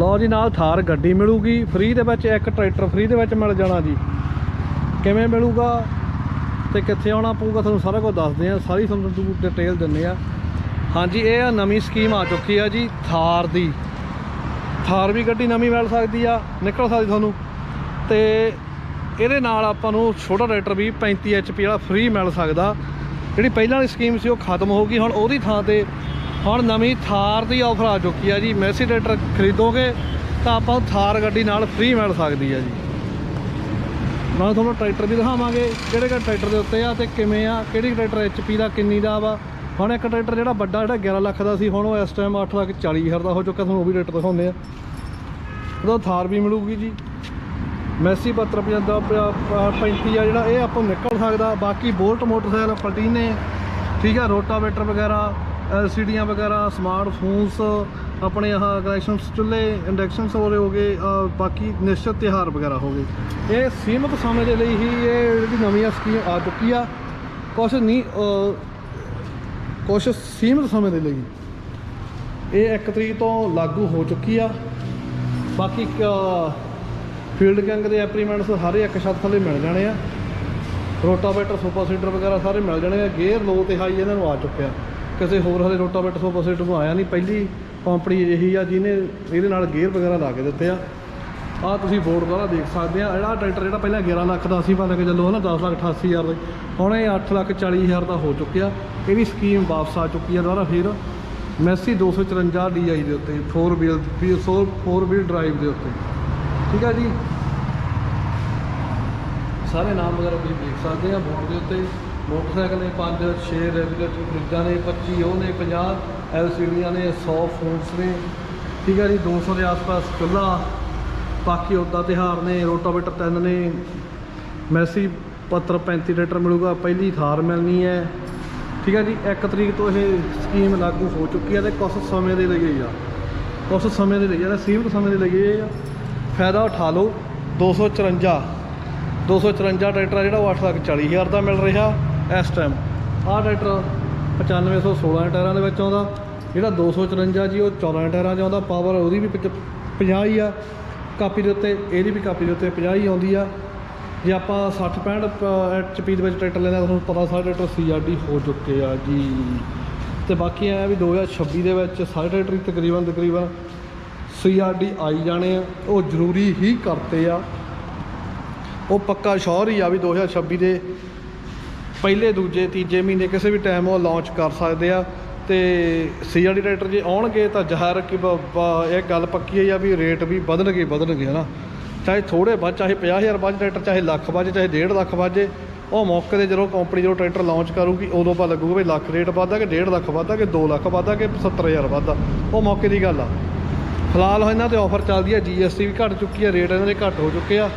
ਲਓ ਜੀ, ਨਾਲ ਥਾਰ ਗੱਡੀ ਮਿਲੂਗੀ। ਫ੍ਰੀ ਦੇ ਵਿੱਚ ਇੱਕ ਟਰੈਕਟਰ ਫ੍ਰੀ ਦੇ ਵਿੱਚ ਮਿਲ ਜਾਣਾ ਜੀ। ਕਿਵੇਂ ਮਿਲੂਗਾ ਤੇ ਕਿੱਥੇ ਆਉਣਾ ਪਊਗਾ, ਤੁਹਾਨੂੰ ਸਾਰਾ ਕੁਝ ਦੱਸਦੇ ਆ ਸਾਰੀ ਤੁਹਾਨੂੰ ਡਿਟੇਲ ਦਿੰਦੇ ਆ ਹਾਂਜੀ, ਇਹ ਆ ਨਵੀਂ ਸਕੀਮ ਆ ਚੁੱਕੀ ਆ ਜੀ, ਥਾਰ ਦੀ। ਥਾਰ ਵੀ ਗੱਡੀ ਨਵੀਂ ਮਿਲ ਸਕਦੀ ਆ, ਨਿਕਲ ਸਕਦੀ ਤੁਹਾਨੂੰ। ਤੇ ਇਹਦੇ ਨਾਲ ਆਪਾਂ ਨੂੰ ਛੋਟਾ ਟਰੈਕਟਰ ਵੀ 35 HP ਵਾਲਾ ਫ੍ਰੀ ਮਿਲ ਸਕਦਾ। ਜਿਹੜੀ ਪਹਿਲਾਂ ਵਾਲੀ ਸਕੀਮ ਸੀ, ਉਹ ਖਤਮ ਹੋ ਗਈ। ਹੁਣ ਉਹਦੀ ਥਾਂ ਤੇ ਹੁਣ ਨਵੀਂ ਥਾਰ ਦੀ ਆਫਰ ਆ ਚੁੱਕੀ ਆ ਜੀ। ਮੈਸੀ ਟਰੈਕਟਰ ਖਰੀਦੋਗੇ ਤਾਂ ਆਪਾਂ ਨੂੰ ਥਾਰ ਗੱਡੀ ਨਾਲ ਫ੍ਰੀ ਮਿਲ ਸਕਦੀ ਆ ਜੀ। ਮੈਂ ਤੁਹਾਨੂੰ ਟਰੈਕਟਰ ਵੀ ਦਿਖਾਵਾਂਗੇ, ਕਿਹੜੇ ਕਿਹੜੇ ਟਰੈਕਟਰ ਦੇ ਉੱਤੇ ਆ ਤੇ ਕਿਵੇਂ ਆ, ਕਿਹੜੀ ਟਰੈਕਟਰ HP ਦਾ, ਕਿੰਨੀ ਦਾ ਵਾ। ਹੁਣ ਇੱਕ ਟਰੈਕਟਰ ਜਿਹੜਾ ਵੱਡਾ, ਜਿਹੜਾ 11 ਲੱਖ ਦਾ ਸੀ, ਹੁਣ ਉਹ ਇਸ ਟਾਈਮ 8 ਲੱਖ 40 ਹਜ਼ਾਰ ਦਾ ਹੋ ਚੁੱਕਾ, ਤੁਹਾਨੂੰ ਉਹ ਵੀ ਟਰੈਕਟਰ ਦਿਖਾਉਂਦੇ ਆ। ਉਹਦਾ ਥਾਰ ਵੀ ਮਿਲੂਗੀ ਜੀ। ਮੈਸੀ 72 55 35 ਆ ਜਿਹੜਾ, ਇਹ ਆਪਾਂ ਨਿਕਲ ਸਕਦਾ। ਬਾਕੀ ਬੋਲਟ ਮੋਟਰਸਾਈਕਲ ਪਲਟੀਨੇ ਠੀਕ ਆ, ਰੋਟਾਵੇਟਰ ਵਗੈਰਾ ਐਲਸੀਡੀਆਂ ਵਗੈਰਾ ਸਮਾਰਟਫੋਨਸ ਆਪਣੇ ਆਹ ਕਨੈਕਸ਼ਨਸ ਚੁੱਲ੍ਹੇ ਇੰਡਕਸ਼ਨ ਹੋਰੇ ਹੋ ਗਏ ਬਾਕੀ ਨਿਸ਼ਚਿਤ ਤਿਉਹਾਰ ਵਗੈਰਾ ਹੋ ਗਏ। ਇਹ ਸੀਮਤ ਸਮੇਂ ਦੇ ਲਈ ਹੀ ਇਹ ਜਿਹੜੀ ਨਵੀਂ ਸਕੀਮ ਆ ਚੁੱਕੀ ਆ। ਕੁਛ ਨਹੀਂ ਕੁਛ ਸੀਮਤ ਸਮੇਂ ਦੇ ਲਈ ਇਹ 1 ਤਰੀਕ ਤੋਂ ਲਾਗੂ ਹੋ ਚੁੱਕੀ ਆ। ਬਾਕੀ ਫੀਲਡ ਗੈਂਗ ਦੇ ਐਪਰੀਮੈਂਟਸ ਸਾਰੇ ਇੱਕ ਛੱਤ ਥੱਲੇ ਮਿਲ ਜਾਣੇ ਆ। ਰੋਟਾਵੇਟਰ, ਸੁਪਰ ਸੀਡਰ ਵਗੈਰਾ ਸਾਰੇ ਮਿਲ ਜਾਣੇ ਆ। ਗੇਅਰ ਲੋ ਤੇ ਹਾਈ ਇਹਨਾਂ ਨੂੰ ਆ ਚੁੱਕਿਆ। ਕਿਸੇ ਹੋਰ ਹਲੇ ਰੋਟਾਵੇਟਰ ਸੁਪਰ ਸੀਡਰ ਨੂੰ ਆਇਆ ਨਹੀਂ। ਪਹਿਲੀ ਕੰਪਨੀ ਇਹੀ ਆ ਜਿਹਨੇ ਇਹਦੇ ਨਾਲ ਗੇਅਰ ਵਗੈਰਾ ਲਾ ਕੇ ਦਿੱਤੇ ਆ। ਆ ਤੁਸੀਂ ਬੋਰਡ ਦੁਆਰਾ ਦੇਖ ਸਕਦੇ ਆ। ਜਿਹੜਾ ਟਰੈਕਟਰ ਜਿਹੜਾ ਪਹਿਲਾਂ 11 ਲੱਖ ਦਾ ਸੀ ਮੰਨ ਕੇ ਚੱਲੋ ਹਨਾ 10 ਲੱਖ 88 ਹਜ਼ਾਰ ਦਾ ਹੁਣ ਇਹ 8 ਲੱਖ 40 ਹਜ਼ਾਰ ਦਾ ਹੋ ਚੁੱਕਿਆ। ਇਹ ਵੀ ਸਕੀਮ ਵਾਪਸ ਆ ਚੁੱਕੀ ਆ ਦੁਬਾਰਾ ਫਿਰ। ਮੈਸੀ 254 DI ਦੇ ਉੱਤੇ 4 ਵੀਲ 4 ਵੀਲ ਡਰਾਈਵ ਦੇ ਉੱਤੇ। ਠੀਕ ਆ ਜੀ? ਸਾਰੇ ਨਾਮ ਵਗੈਰਾ ਤੁਸੀਂ ਦੇਖ ਸਕਦੇ ਆ ਬੋਰਡ ਦੇ ਉੱਤੇ। ਮੋਟਰਸਾਈਕਲ ਨੇ 5 6 ਰੈਗੂਲੇਟਰ ਫਰਿੱਜਾਂ ਨੇ 25 ਉਹ ਨੇ 50 ਐਲਸੀਡੀਆਂ ਨੇ 100 ਫੋਨਸ ਨੇ। ਠੀਕ ਹੈ ਜੀ 200 ਦੇ ਆਸ-ਪਾਸ ਚੁੱਲ੍ਹਾ ਬਾਕੀ ਉਹਦਾ ਤਿਹਾਰ ਨੇ, ਰੋਟਾਵੇਟਰ ਤਿੰਨ ਨੇ। ਮੈਸੀ 75 35 ਲੀਟਰ ਮਿਲੂਗਾ, ਪਹਿਲੀ ਥਾਰ ਮਿਲਣੀ ਹੈ। ਠੀਕ ਹੈ ਜੀ 1 ਤਰੀਕ ਤੋਂ ਇਹ ਸਕੀਮ ਲਾਗੂ ਹੋ ਚੁੱਕੀ ਹੈ ਤੇ ਕੁਝ ਸਮੇਂ ਦੇ ਲਈ ਆ। ਕੁਝ ਸਮੇਂ ਦੇ ਲਈ ਆ ਸੀਮਤ ਸਮੇਂ ਦੇ ਲਈ ਇਹ ਆ। ਫਾਇਦਾ ਉਠਾ ਲਓ 254 254 ਟਰੈਕਟਰ ਜਿਹੜਾ ਉਹ 8 ਲੱਖ 40 ਹਜ਼ਾਰ ਦਾ ਮਿਲ ਰਿਹਾ। ਇਸ ਟਾਈਮ ਆਹ ਟਰੈਕਟਰ 9516 ਟਾਇਰਾਂ ਦੇ ਵਿੱਚ ਆਉਂਦਾ। ਜਿਹੜਾ 254 ਜੀ, ਉਹ 14 ਟਾਇਰਾਂ 'ਚ ਆਉਂਦਾ। ਪਾਵਰ ਉਹਦੀ ਵੀ 50 ਹੀ ਆ। ਕਾਪੀ ਦੇ ਉੱਤੇ ਇਹਦੀ ਵੀ ਕਾਪੀ ਦੇ ਉੱਤੇ 50 ਹੀ ਆਉਂਦੀ ਆ। ਜੇ ਆਪਾਂ 60 65 ਐਚਪੀ ਦੇ ਵਿੱਚ ਟਰੈਕਟਰ ਲੈਂਦੇ ਆ, ਤੁਹਾਨੂੰ ਪਤਾ ਸਾਰੇ ਟਰੈਕਟਰ ਸੀਆਰਡੀ ਹੋ ਚੁੱਕੇ ਆ ਜੀ। ਤੇ ਬਾਕੀ ਐ ਵੀ 2026 ਦੇ ਵਿੱਚ ਸਾਰੇ ਟਰੈਕਟਰ ਹੀ ਤਕਰੀਬਨ ਤਕਰੀਬਨ ਸੀਆਰਡੀ ਆਈ ਜਾਣੇ ਆ। ਉਹ ਜ਼ਰੂਰੀ ਹੀ ਕਰਤੇ ਆ। ਉਹ ਪੱਕਾ ਸ਼ੌਰ ਹੀ ਆ ਵੀ 2026 ਦੇ ਪਹਿਲੇ, ਦੂਜੇ, ਤੀਜੇ ਮਹੀਨੇ ਕਿਸੇ ਵੀ ਟਾਈਮ ਉਹ ਲਾਂਚ ਕਰ ਸਕਦੇ ਆ। ਤੇ ਸੀਆਰਡੀ ਟਰੈਕਟਰ ਜੇ ਆਉਣਗੇ ਤਾਂ ਜ਼ਾਹਰ ਕਿ ਬ- ਇਹ ਗੱਲ ਪੱਕੀ ਹੈ ਆ ਵੀ ਰੇਟ ਵੀ ਵਧਣਗੇ ਵਧਣਗੇ, ਹਨਾ। ਚਾਹੇ ਥੋੜੇ ਵੱਧ, ਚਾਹੇ 50000 ਵੱਧ ਟਰੈਕਟਰ ਚਾਹੇ ਲੱਖ ਵੱਧ, ਚਾਹੇ 1.5 ਲੱਖ ਵੱਧੇ ਉਹ ਮੌਕੇ ਤੇ ਜਦੋਂ ਕੰਪਨੀ ਜਦੋਂ ਟਰੈਕਟਰ ਲਾਂਚ ਕਰੂਗੀ, ਉਦੋਂ ਪਤਾ ਲੱਗੂਗਾ ਵੀ ਲੱਖ ਰੇਟ ਵੱਧਦਾ ਕਿ 1.5 ਲੱਖ ਵੱਧਦਾ ਕਿ 2 ਲੱਖ ਵੱਧਦਾ ਕਿ 70000 ਵੱਧਦਾ। ਉਹ ਮੌਕੇ ਦੀ ਗੱਲ ਆ। ਫਿਲਹਾਲ ਇਹਨਾਂ ਤੇ ਆਫਰ ਚੱਲਦੀ ਹੈ ਜੀਐਸਟੀ ਵੀ ਘਟ ਚੁੱਕੀ ਹੈ ਰੇਟ ਇਹਨਾਂ ਦੇ ਘੱਟ ਹੋ ਚੁੱਕੇ ਆ।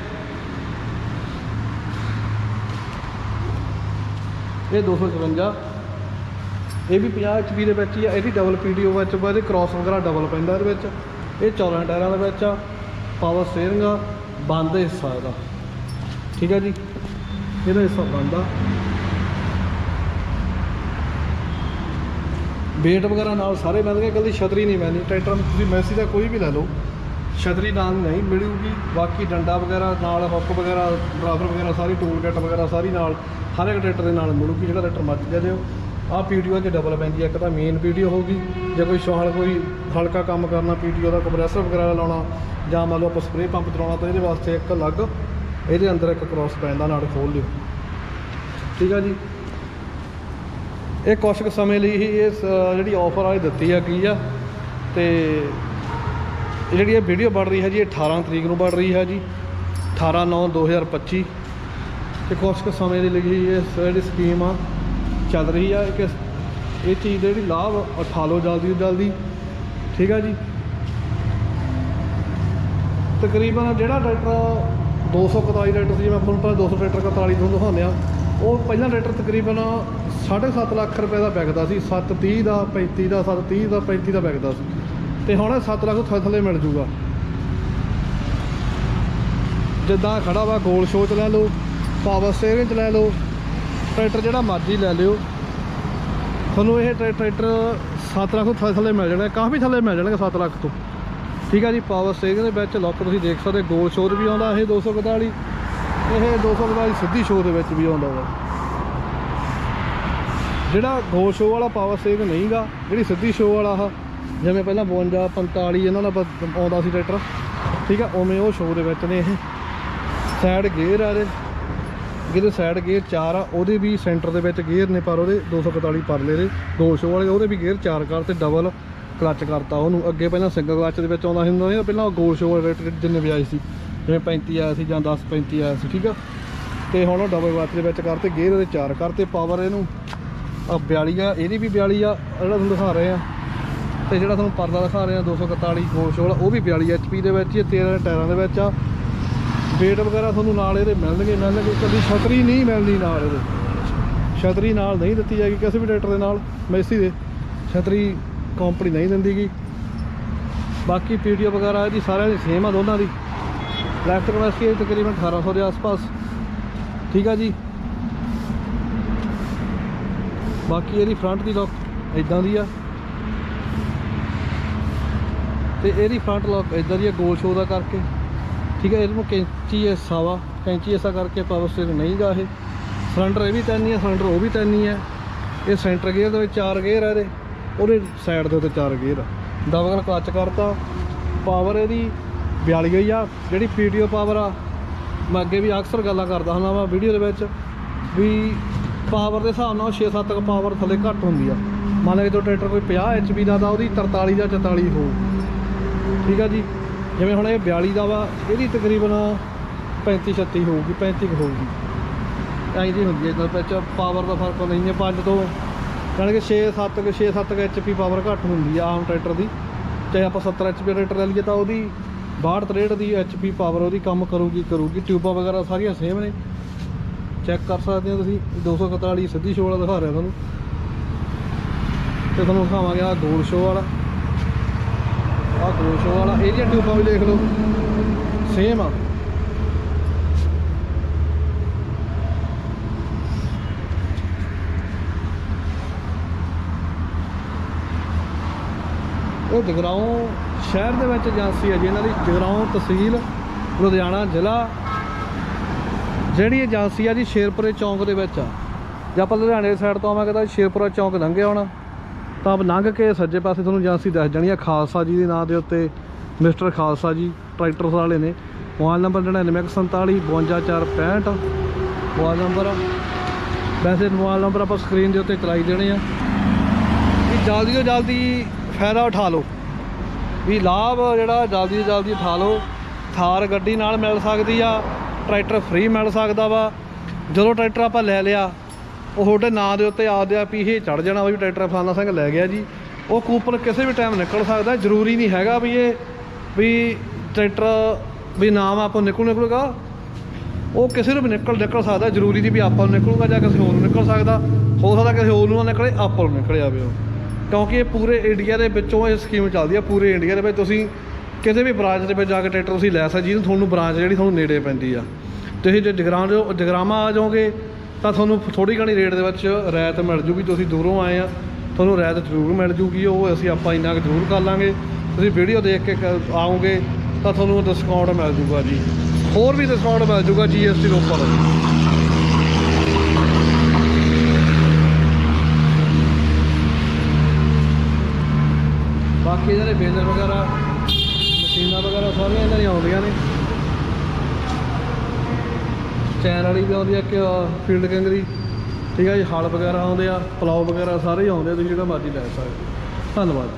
ਇਹ 254 ਇਹ ਵੀ 50 HP ਦੇ ਵਿੱਚ ਹੀ ਆ। ਇਹਦੀ ਡਬਲ ਪੀਡੀਓ ਵਿੱਚ ਵਾ, ਇਹਦੇ ਕ੍ਰਾਸ ਵਗੈਰਾ ਡਬਲ ਪੈਂਦਾ ਇਹਦੇ ਵਿੱਚ। ਇਹ 14 ਟਾਇਰਾਂ ਦੇ ਵਿੱਚ ਆ। ਪਾਵਰ ਸਟੀਅਰਿੰਗ ਆ। ਬੰਦ ਹਿੱਸਾ ਇਹਦਾ। ਠੀਕ ਹੈ ਜੀ? ਇਹਦਾ ਹਿੱਸਾ ਬੰਦ ਆ। ਵੇਟ ਵਗੈਰਾ ਨਾਲ ਸਾਰੇ ਬੰਦ ਗਏ। ਕੱਲੀ ਛਤਰੀ ਨਹੀਂ ਪੈਂਦੀ। ਟਰੈਕਟਰ ਨੂੰ ਤੁਸੀਂ ਮੈਸੀ ਦਾ ਕੋਈ ਵੀ ਲੈ ਲਓ। ਛਤਰੀ ਨਾਲ ਨਹੀਂ ਮਿਲੂਗੀ। ਬਾਕੀ ਡੰਡਾ ਵਗੈਰਾ ਨਾਲ ਹੁੱਕ ਵਗੈਰਾ ਡਰਾਈਵਰ ਵਗੈਰਾ ਸਾਰੀ ਟੂਲ ਕਿੱਟ ਵਗੈਰਾ ਸਾਰੀ ਨਾਲ। ਹਰ ਇੱਕ ਟਰੈਕਟਰ ਦੇ ਨਾਲ ਮਿਲੂਗੀ ਜਿਹੜਾ ਟਰੈਕਟਰ ਮਰਜ਼ੀ ਲੈ ਲਿਓ ਆਹ ਪੀਟੀਓ 'ਚ ਡਬਲ ਪੈਂਦੀ ਹੈ ਇੱਕ ਤਾਂ ਮੇਨ ਪੀਟੀਓ ਹੋਊਗੀ। ਜੇ ਕੋਈ ਸਾਲ, ਕੋਈ ਹਲਕਾ ਕੰਮ ਕਰਨਾ, ਪੀਟੀਓ ਦਾ ਕੰਪਰੈਸਰ ਵਗੈਰਾ ਲਾਉਣਾ, ਜਾਂ ਮੰਨ ਲਓ ਆਪਾਂ ਸਪਰੇਅ ਪੰਪ ਚਲਾਉਣਾ, ਤਾਂ ਇਹਦੇ ਵਾਸਤੇ ਇੱਕ ਅਲੱਗ ਇਹਦੇ ਅੰਦਰ ਇੱਕ ਕ੍ਰਾਸ ਪੈਂਦਾ ਨਾਲ ਖੋਲ ਲਿਓ। ਠੀਕ ਆ ਜੀ? ਇਹ ਕੁਛ ਕੁ ਸਮੇਂ ਲਈ ਹੀ ਇਹ ਸ- ਜਿਹੜੀ ਆਫਰ ਆ ਇਹ ਦਿੱਤੀ ਆ, ਕੀ ਆ? ਤੇ ਇਹ ਜਿਹੜੀ ਇਹ ਵੀਡੀਓ ਬਣ ਰਹੀ ਹੈ ਜੀ, ਇਹ 18 ਤਰੀਕ ਨੂੰ ਬਣ ਰਹੀ ਹੈ ਜੀ 18 9 2025 ਤੇ ਕੁਛ ਕੁ ਸਮੇਂ ਦੇ ਲਈ ਇਹ ਸ- ਜਿਹੜੀ ਸਕੀਮ ਆ, ਚੱਲ ਰਹੀ ਆ ਕਿ ਇਹ ਚੀਜ਼ ਦਾ ਜਿਹੜੀ ਲਾਭ ਉਠਾ ਲਓ ਜਲਦੀ ਤੋਂ ਜਲਦੀ। ਠੀਕ ਆ ਜੀ? ਤਕਰੀਬਨ ਜਿਹੜਾ ਟਰੈਕਟਰ 241 ਟਰੈਕਟਰ ਸੀ ਮੈਂ ਆਪਾਂ ਨੂੰ ਪਤਾ 200 ਟਰੈਕਟਰ 41 ਤੁਹਾਨੂੰ ਦਿਖਾਉਂਦੇ ਆ, ਉਹ ਪਹਿਲਾਂ ਟਰੈਕਟਰ ਤਕਰੀਬਨ 7.5 ਲੱਖ ਰੁਪਏ ਦਾ ਵਿਕਦਾ ਸੀ 730 ਦਾ 35 ਦਾ 730 ਦਾ 35 ਦਾ ਵਿਕਦਾ ਸੀ। ਤੇ ਹੁਣ 7 ਲੱਖ ਥੱਲੇ ਥੱਲੇ ਮਿਲ ਜੂਗਾ। ਜਿੱਦਾਂ ਖੜਾ ਵਾ, ਗੋਲ ਸ਼ੋਚ ਲੈ ਲਓ। ਪਾਵਰ ਸਟੀਅਰਿੰਗ ਚ ਲੈ ਲਓ, ਟਰੈਕਟਰ ਜਿਹੜਾ ਮਰਜ਼ੀ ਲੈ ਲਿਓ। ਤੁਹਾਨੂੰ ਇਹ ਟਰੈ- ਟਰੈਕਟਰ 7 ਲੱਖ ਤੋਂ ਥੱਲੇ ਥੱਲੇ ਮਿਲ ਜਾਣਾ ਕਾਫੀ ਥੱਲੇ ਮਿਲ ਜਾਣਗੇ 7 ਲੱਖ ਤੋਂ। ਠੀਕ ਆ ਜੀ, ਪਾਵਰ ਸਟੇਰਿੰਗ ਦੇ ਵਿੱਚ ਲੁੱਕ ਤੁਸੀਂ ਦੇਖ ਸਕਦੇ, ਗੋਲ ਸ਼ੋਰ ਵੀ ਆਉਂਦਾ, ਇਹ 241 ਇਹ 241 ਸਿੱਧੀ ਸ਼ੋਰ ਦੇ ਵਿੱਚ ਵੀ ਆਉਂਦਾ ਵਾ। ਜਿਹੜਾ ਗੋਲ ਸ਼ੋ ਵਾਲਾ ਪਾਵਰ ਸਟੇਰਿੰਗ ਨਹੀਂਗਾ, ਜਿਹੜੀ ਸਿੱਧੀ ਸ਼ੋ ਵਾਲਾ ਆ ਜਿਵੇਂ ਪਹਿਲਾਂ 52 45 ਇਹਨਾਂ ਦਾ ਆਉਂਦਾ ਸੀ ਟਰੈਕਟਰ। ਠੀਕ ਆ, ਉਵੇਂ ਉਹ ਸ਼ੋ ਦੇ ਵਿੱਚ ਨੇ ਇਹ। ਸਾਈਡ ਗੇਅਰ ਆ ਇਹਦੇ। ਜਿਹਦੇ ਸਾਈਡ ਗੇਅਰ 4 ਆ ਉਹਦੇ ਵੀ ਸੈਂਟਰ ਦੇ ਵਿੱਚ ਗੇਅਰ ਨੇ ਪਰ ਉਹਦੇ 241 ਪਰਲੇ ਦੇ ਦੋ ਸ਼ੋ ਵਾਲੇ ਉਹਦੇ ਵੀ ਗੇਅਰ 4 ਕਰ ਤੇ ਡਬਲ ਕਲੱਚ ਕਰਤਾ ਉਹਨੂੰ। ਅੱਗੇ ਪਹਿਲਾਂ ਸਿੰਗਲ ਕਲੱਚ ਦੇ ਵਿੱਚ ਆਉਂਦਾ ਸੀ ਹੁੰਦਾ ਸੀ ਪਹਿਲਾਂ ਉਹ ਗੋਲ ਸ਼ੋ ਵਾਲੇ ਰੇਟ ਜਿੰਨੇ ਵੀ ਸੀ ਜਿਵੇਂ 35 ਆਇਆ ਸੀ ਜਾਂ 10 35 ਆਇਆ ਸੀ ਠੀਕ ਆ? ਤੇ ਹੁਣ ਉਹ ਡਬਲ ਕਲੱਚ ਦੇ ਵਿੱਚ ਕਰਤੇ ਗੇਅਰ ਉਹਦੇ 4 ਕਰਤੇ ਪਾਵਰ ਇਹਨੂੰ ਆ 42 ਆ ਇਹਦੀ ਵੀ 42 ਆ ਜਿਹੜਾ ਤੁਹਾਨੂੰ ਦਿਖਾ ਰਹੇ ਆ। ਤੇ ਜਿਹੜਾ ਤੁਹਾਨੂੰ ਪਰਦਾ ਦਿਖਾ ਰਹੇ ਆ 241 ਗੋਲ ਸ਼ੋ ਵਾਲਾ ਉਹ ਵੀ 42 ਐਚਪੀ ਦੇ ਵਿੱਚ ਹੀ ਆ, 13 ਟਾਇਰਾਂ ਦੇ ਵਿੱਚ ਆ। ਵੇਟ ਵਗੈਰਾ ਤੁਹਾਨੂੰ ਨਾਲ ਇਹਦੇ ਮਿਲਣਗੇ ਮਿਲਣਗੇ, ਕਦੀ ਛਤਰੀ ਨਹੀਂ ਮਿਲਣੀ ਨਾਲ ਇਹਦੇ। ਛਤਰੀ ਨਾਲ ਨਹੀਂ ਦਿੱਤੀ ਜਾਏਗੀ, ਕਿਸੇ ਵੀ ਟਰੈਕਟਰ ਦੇ ਨਾਲ, ਮੈਸੀ ਦੇ। ਛਤਰੀ ਕੰਪਨੀ ਨਹੀਂ ਦਿੰਦੀਗੀ। ਬਾਕੀ ਪੀਡੀਓ ਵਗੈਰਾ ਇਹਦੀ ਸਾਰਿਆਂ ਦੀ ਸੇਮ ਆ ਦੋਨਾਂ ਦੀ। ਲੈਫਟ ਕਪੈਸਿਟੀ ਇਹ ਤਕਰੀਬਨ 1800 ਦੇ ਆਸ-ਪਾਸ। ਠੀਕ ਆ ਜੀ? ਬਾਕੀ ਇਹਦੀ ਫਰੰਟ ਦੀ ਲੁੱਕ ਇਦਾਂ ਦੀ ਆ। ਤੇ ਇਹਦੀ ਫਰੰਟ ਲੁੱਕ ਇਦਾਂ ਦੀ ਆ, ਗੋਲ ਸ਼ੋ ਦਾ ਕਰਕੇ। ਠੀਕ ਹੈ, ਇਹਨੂੰ ਕੈਂਚੀ ਐਸਾ ਵਾ ਕੈਂਚੀ ਐਸਾ ਕਰਕੇ ਪਾਵਰ ਸਟੇਰਿੰਗ ਨਹੀਂ ਗਾ ਇਹ। ਸਿਲੰਡਰ ਇਹ ਵੀ ਤਿੰਨ ਹੀ, ਸਿਲੰਡਰ ਉਹ ਵੀ ਤਿੰਨ ਹੈ। ਇਹ ਸੈਂਟਰ ਗੇਅਰ ਦੇ ਵਿੱਚ ਚਾਰ ਗੇਅਰ ਆ ਇਹਦੇ। ਉਹਦੇ ਸਾਈਡ ਦੇ ਉੱਤੇ ਚਾਰ ਗੇਅਰ ਆ। ਦਬਗਲ ਕਲੱਚ ਕਰਤਾ। ਪਾਵਰ ਇਹਦੀ 42 ਹੋਈ ਆ। ਜਿਹੜੀ ਪੀਡੀਓ ਪਾਵਰ ਆ, ਮੈਂ ਅੱਗੇ ਵੀ ਅਕਸਰ ਗੱਲਾਂ ਕਰਦਾ ਹੁੰਦਾ ਵਾ ਵੀਡੀਓ ਦੇ ਵਿੱਚ ਵੀ ਪਾਵਰ ਦੇ ਹਿਸਾਬ ਨਾਲ 6-7 ਤੱਕ ਪਾਵਰ ਥੱਲੇ ਘੱਟ ਹੁੰਦੀ ਆ। ਮੰਨ ਲਓ ਜੇ ਟਰੈਕਟਰ ਕੋਈ 50 ਐਚਪੀ ਦਾ ਤਾਂ ਉਹਦੀ 43 ਜਾਂ 44 ਹੋਊ। ਠੀਕ ਆ ਜੀ? ਜਿਵੇਂ ਹੁਣ ਇਹ 42 ਦਾ ਵਾ, ਇਹਦੀ ਤਕਰੀਬਨ 35 36 ਹੋਊਗੀ 35 ਕੁ ਹੋਊਗੀ। ਐਂ ਦੀ ਹੁੰਦੀ ਹੈ ਇਹਦੇ ਵਿੱਚ ਪਾਵਰ ਦਾ ਫ਼ਰਕ ਨਹੀਂ ਹੈ 5 ਤੋਂ ਜਾਣੀ ਕਿ 6 7 ਕੁ 6 7 ਐਚਪੀ ਪਾਵਰ ਘੱਟ ਹੁੰਦੀ ਆ ਆਮ ਟਰੈਕਟਰ ਦੀ। ਚਾਹੇ ਆਪਾਂ 70 ਐਚਪੀ ਟਰੈਕਟਰ ਲੈ ਲਈਏ ਤਾਂ ਉਹਦੀ 62 63 ਦੀ ਐਚਪੀ ਪਾਵਰ ਉਹਦੀ ਕੰਮ ਕਰੂਗੀ ਕਰੂਗੀ। ਟਿਊਬਾਂ ਵਗੈਰਾ ਸਾਰੀਆਂ ਸੇਮ ਨੇ। ਚੈੱਕ ਕਰ ਸਕਦੇ ਹੋ ਤੁਸੀਂ 241 ਸਿੱਧੀ ਸ਼ੋ ਵਾਲਾ ਦਿਖਾ ਰਿਹਾ ਤੁਹਾਨੂੰ। ਤੇ ਤੁਹਾਨੂੰ ਦਿਖਾਵਾਂਗੇ ਆ ਗੋਲ ਸ਼ੋ ਵਾਲਾ। ਆ ਗੋਲ ਵਾਲਾ ਇਹਦੀਆਂ ਟਿਊਬਾਂ ਵੀ ਦੇਖ ਲਓ। ਸੇਮ ਆ। ਉਹ ਜਗਰਾਉਂ ਸ਼ਹਿਰ ਦੇ ਵਿੱਚ ਏਜੰਸੀ ਹੈ ਜਿਹਨਾਂ ਦੀ ਜਗਰਾਉਂ ਤਹਿਸੀਲ, ਲੁਧਿਆਣਾ ਜ਼ਿਲ੍ਹਾ। ਜਿਹੜੀ ਏਜੰਸੀ ਆ ਜੀ, ਸ਼ੇਰਪੁਰੇ ਚੌਂਕ ਦੇ ਵਿੱਚ ਆ। ਜੇ ਆਪਾਂ ਲੁਧਿਆਣੇ ਸਾਈਡ ਤੋਂ ਆਵਾਂਗੇ ਤਾਂ ਸ਼ੇਰਪੁਰਾ ਚੌਂਕ ਲੰਘੇ ਆਉਣਾ ਤਾਂ ਲੰਘ ਕੇ ਸੱਜੇ ਪਾਸੇ ਤੁਹਾਨੂੰ ਏਜੰਸੀ ਦੱਸ ਜਾਣੀ ਆ, ਖਾਲਸਾ ਜੀ ਦੇ ਨਾਂ ਦੇ ਉੱਤੇ ਮਿਸਟਰ ਖਾਲਸਾ ਜੀ ਟਰੈਕਟਰ ਵਾਲੇ ਨੇ। ਮੋਬਾਈਲ ਨੰਬਰ 9947 52465 ਮੋਬਾਈਲ ਨੰਬਰ ਵੈਸੇ ਮੋਬਾਈਲ ਨੰਬਰ ਆਪਾਂ ਸਕਰੀਨ ਦੇ ਉੱਤੇ ਚਲਾਈ ਦੇਣੇ ਆ। ਵੀ ਜਲਦੀ ਤੋਂ ਜਲਦੀ ਫਾਇਦਾ ਉਠਾ ਲਓ। ਵੀ ਲਾਭ ਜਿਹੜਾ ਜਲਦੀ ਤੋਂ ਜਲਦੀ ਉਠਾ ਲਓ। ਥਾਰ ਗੱਡੀ ਨਾਲ ਮਿਲ ਸਕਦੀ ਆ, ਟਰੈਕਟਰ ਫ੍ਰੀ ਮਿਲ ਸਕਦਾ ਵਾ। ਜਦੋਂ ਟਰੈਕਟਰ ਆਪਾਂ ਲੈ ਲਿਆ ਉਹ ਤੁਹਾਡੇ ਨਾਂ ਦੇ ਉੱਤੇ ਆਪਦੇ ਆਪ ਵੀ ਇਹ ਚੜ ਜਾਣਾ ਵੀ ਟਰੈਕਟਰ ਫਲਾਨਾ ਸਿੰਘ ਲੈ ਗਿਆ ਜੀ। ਉਹ ਕੂਪਨ ਕਿਸੇ ਵੀ ਟਾਈਮ ਨਿਕਲ ਸਕਦਾ, ਜ਼ਰੂਰੀ ਨਹੀਂ ਹੈਗਾ ਵੀ ਇਹ ਵੀ ਟਰੈਕਟਰ ਵੀ ਨਾਮ ਆਪਾਂ ਨਿਕਲ ਨਿਕਲੂਗਾ। ਉਹ ਕਿਸੇ ਨੂੰ ਵੀ ਨਿਕਲ ਨਿਕਲ ਸਕਦਾ, ਜ਼ਰੂਰੀ ਨਹੀਂ ਵੀ ਆਪਾਂ ਨੂੰ ਨਿਕਲੂਗਾ ਜਾਂ ਕਿਸੇ ਹੋਰ ਨੂੰ ਨਿਕਲ ਸਕਦਾ। ਹੋ ਸਕਦਾ ਕਿਸੇ ਹੋਰ ਨੂੰ ਨਾ ਨਿਕਲੇ, ਆਪਾਂ ਨੂੰ ਨਿਕਲ ਜਾਵੇ ਉਹ। ਕਿਉਂਕਿ ਇਹ ਪੂਰੇ ਇੰਡੀਆ ਦੇ ਵਿੱਚੋਂ ਇਹ ਸਕੀਮ ਚੱਲਦੀ ਆ, ਪੂਰੇ ਇੰਡੀਆ ਦੇ ਵਿੱਚ ਤੁਸੀਂ ਕਿਸੇ ਵੀ ਬ੍ਰਾਂਚ ਦੇ ਵਿੱਚ ਜਾ ਕੇ ਟਰੈਕਟਰ ਤੁਸੀਂ ਲੈ ਸਕਦੇ ਜਿਹਨੂੰ ਤੁਹਾਨੂੰ ਬ੍ਰਾਂਚ ਜਿਹੜੀ ਤੁਹਾਨੂੰ ਨੇੜੇ ਪੈਂਦੀ ਆ। ਤੁਸੀਂ ਜੇ ਜਗਰਾਂ ਜੋ ਜਗਰਾਮਾ ਆ ਜਾਓਗੇ ਤਾਂ ਤੁਹਾਨੂੰ ਥੋੜੀ ਘਣੀ ਰੇਟ ਦੇ ਵਿੱਚ ਰਿਆਇਤ ਮਿਲ ਜੂਗੀ, ਤੁਸੀਂ ਦੂਰੋਂ ਆਏ ਆ, ਤੁਹਾਨੂੰ ਰਿਆਇਤ ਜ਼ਰੂਰ ਮਿਲ ਜੂਗੀ, ਉਹ ਅਸੀਂ ਆਪਾਂ ਇੰਨਾ ਕੁ ਜ਼ਰੂਰ ਕਰ ਲਾਂਗੇ। ਤੁਸੀਂ ਵੀਡੀਓ ਦੇਖ ਕੇ ਕ- ਆਓਗੇ, ਤਾਂ ਤੁਹਾਨੂੰ ਡਿਸਕਾਊਂਟ ਮਿਲ ਜੂਗਾ ਜੀ। ਹੋਰ ਵੀ ਡਿਸਕਾਊਂਟ ਮਿਲ ਜੂਗਾ ਜੀਐਸਟੀ ਦੇ ਉੱਪਰ। ਬਾਕੀ ਇਹਨਾਂ ਦੇ ਬੇਲਰ ਵਗੈਰਾ, ਮਸ਼ੀਨਾਂ ਵਗੈਰਾ ਸਾਰੀਆਂ ਇਹਨਾਂ ਦੀਆਂ ਆਉਂਦੀਆਂ ਨੇ। ਚੈਨ ਵਾਲੀ ਵੀ ਆਉਂਦੀ ਆ ਕਿ ਫੀਲਡ ਕੰਗਰੀ ਠੀਕ ਆ ਜੀ, ਹਲ ਵਗੈਰਾ ਆਉਂਦੇ ਆ ਪਲਾਉ ਵਗੈਰਾ ਸਾਰੇ ਆਉਂਦੇ ਆ, ਤੁਸੀਂ ਜਿਹੜਾ ਮਰਜ਼ੀ ਲੈ ਸਕਦੇ ਹੋ। ਧੰਨਵਾਦ